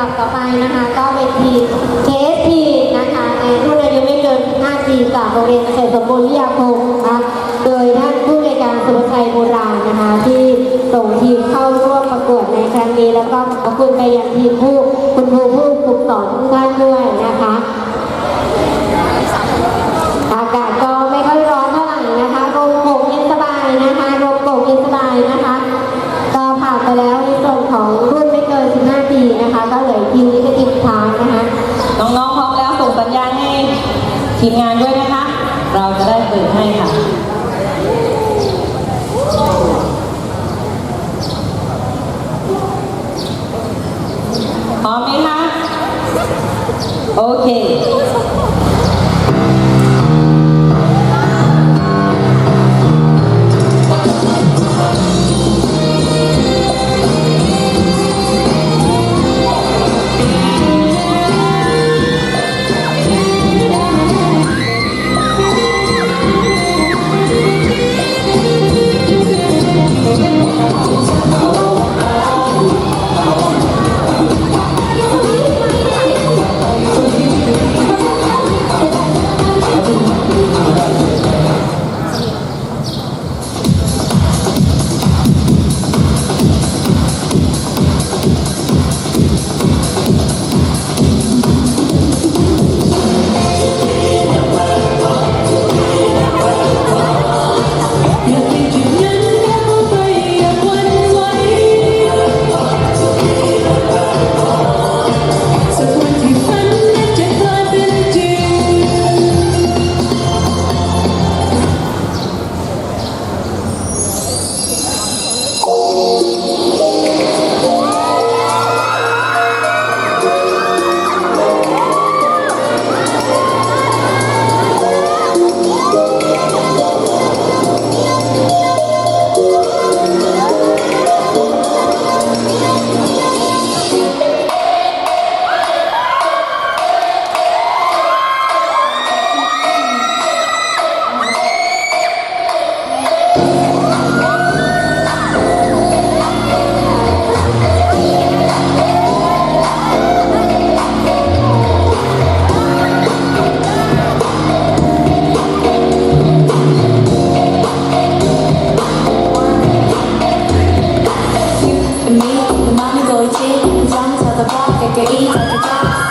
ดับต่อไปนะคะ ก็เป็นทีม KSP นะคะในรุ่นอายุไม่เกิน 5 ปีจากโรงเรียนเกษตรสมบูรณ์วิทยาคมนะคะโดยท่านผู้ในวยการสุภชัยโบราณนะคะ ที่ส่งทีมเข้าร่วมประกวดในครั้งนี้ แล้วก็ขอบคุณไปยังทีมผู้ ทีมงานด้วยนะคะ เราจะได้เปิดให้ค่ะ พร้อมไหมคะ โอเค เป็นนี้เป็นมาไม่โด